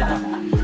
何?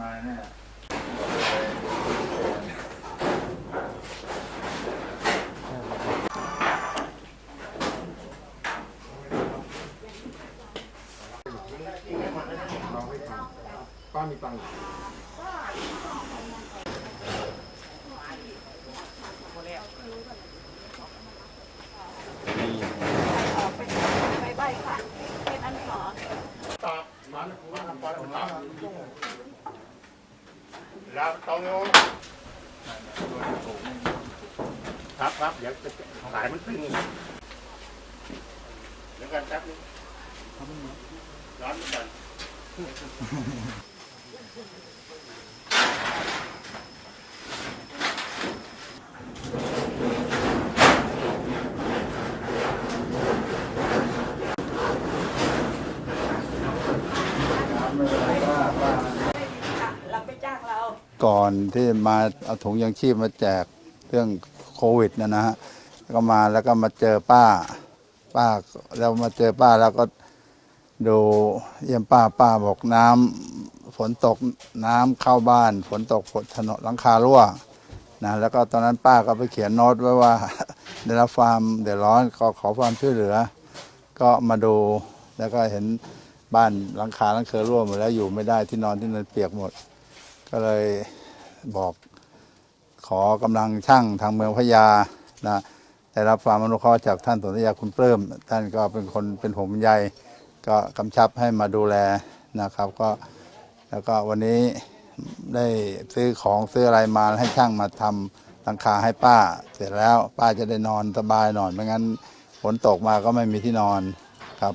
มาถ่ายดูข้างในเนี่ย ป้ามีตังค์ ไปใบค่ะเป็นอันขอ ตามันมันปล่อยมันตา แล้วตรงนู้นครับครับเดี๋ยวจะถ่ายมันตึงเดี๋ยวกันแป๊บนึงร้อนเหมือนกันเราไปจ้างเรา ก่อนที่มาเอาถุงยังชีพมาแจกเรื่องโควิดนะนะฮะก็มาแล้วก็มาเจอป้า ป้าแล้วมาเจอป้าแล้วก็ดูเยี่ยมป้าป้าบอกน้ำฝนตกน้ำเข้าบ้าน ฝนตกถนนหลังคารั่วนะแล้วก็ตอนนั้นป้าก็ไปเขียนโน้ตไว้ว่าได้รับความเดือดร้อนขอขอความช่วยเหลือ ก็มาดูแล้วก็เห็นบ้านหลังคาหลังเคอรั่วหมดแล้วอยู่ไม่ได้ที่นอนที่นอนเปียกหมด ก็เลยบอกขอกำลังช่างทางเมืองพะยานะได้รับความอนุเคราะห์จากท่านสนธยาคุณเพิ่มท่านก็เป็นคนเป็นห่วงเป็นใยก็กำชับให้มาดูแลนะครับ ก็แล้วก็วันนี้ได้ซื้อของซื้ออะไรมาให้ช่างมาทำหลังคาให้ป้า เสร็จแล้วป้าจะได้นอนสบายหน่อยไม่งั้นฝนตกมาก็ไม่มีที่นอนครับ